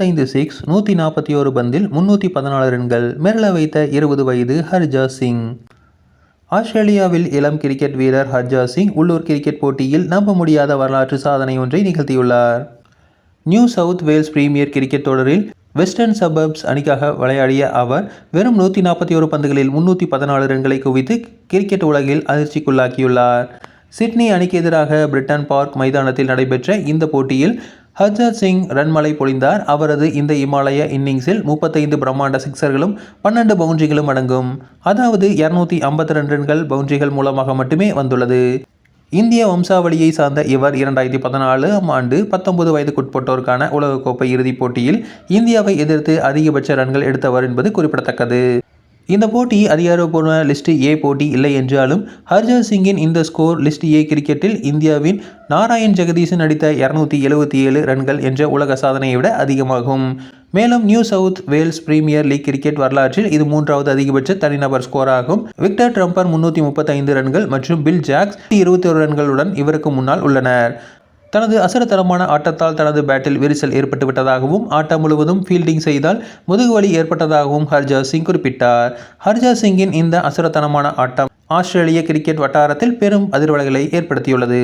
முப்பத்தைந்து சிக்ஸ் நூற்றி நாற்பத்தி ஒரு பந்தில் முன்னூற்றி பதினாலு ரன்கள் மிரள வைத்த இருபது வயது ஹர்ஜா சிங். ஆஸ்திரேலியாவில் இளம் கிரிக்கெட் வீரர் ஹர்ஜா சிங் உள்ளூர் கிரிக்கெட் போட்டியில் நம்ப முடியாத வரலாற்று சாதனை ஒன்றை நிகழ்த்தியுள்ளார். New South Wales premier cricket தொடரில் வெஸ்டர்ன் சபர்ப்ஸ் அணிக்காக விளையாடிய அவர் வெறும் நூற்றி நாற்பத்தி ஒரு பந்துகளில் முன்னூற்றி பதினாலு ரன்களை குவித்து கிரிக்கெட் உலகில் அதிர்ச்சிக்குள்ளாக்கியுள்ளார். சிட்னி அணிக்கு எதிராக பிரிட்டன் பார்க் மைதானத்தில் நடைபெற்ற இந்த போட்டியில் ஹர்ஜர் சிங் ரன்மலை பொழிந்தார். அவரது இந்த இமாலய இன்னிங்ஸில் முப்பத்தைந்து பிரம்மாண்ட சிக்சர்களும் பன்னெண்டு பவுண்டரிகளும் அடங்கும். அதாவது இரநூத்தி ஐம்பத்தி ரெண்டு ரன்கள் பவுண்டரிகள் மூலமாக மட்டுமே வந்துள்ளது. இந்திய வம்சாவளியை சார்ந்த இவர் இரண்டாயிரத்தி பதினாலாம் ஆண்டு பத்தொன்பது வயதுக்குட்பட்டோருக்கான உலகக்கோப்பை இறுதிப் போட்டியில் இந்தியாவை எதிர்த்து அதிகபட்ச ரன்கள் எடுத்தவர் என்பது குறிப்பிடத்தக்கது. இந்த போட்டி அதிகாரப்பூர்வ லிஸ்ட் ஏ போட்டி இல்லை என்றாலும் ஹர்ஜர் சிங்கின் இந்த ஸ்கோர் லிஸ்ட் ஏ கிரிக்கெட்டில் இந்தியாவின் நாராயண் ஜெகதீசன் அடித்த இரநூத்தி எழுபத்தி ஏழு ரன்கள் என்ற உலக சாதனையை விட அதிகமாகும். மேலும் New South Wales premier league cricket வரலாற்றில் இது மூன்றாவது அதிகபட்ச தனிநபர் ஸ்கோர் ஆகும். விக்டர் ட்ரம்பர் முன்னூற்றி முப்பத்தைந்து ரன்கள் மற்றும் பில் ஜாக்ஸ் இருபத்தி ஒரு ரன்களுடன் இவருக்கு முன்னால் உள்ளனர். தனது அசரத்தரமான ஆட்டத்தால் தனது பேட்டில் விரிசல் ஏற்பட்டுவிட்டதாகவும் ஆட்டம் முழுவதும் ஃபீல்டிங் செய்தால் முதுகுவலி ஏற்பட்டதாகவும் ஹர்ஜா சிங் குறிப்பிட்டார். ஹர்ஜா சிங்கின் இந்த அசுரத்தனமான ஆட்டம் ஆஸ்திரேலிய கிரிக்கெட் வட்டாரத்தில் பெரும் அதிர்வலைகளை ஏற்படுத்தியுள்ளது.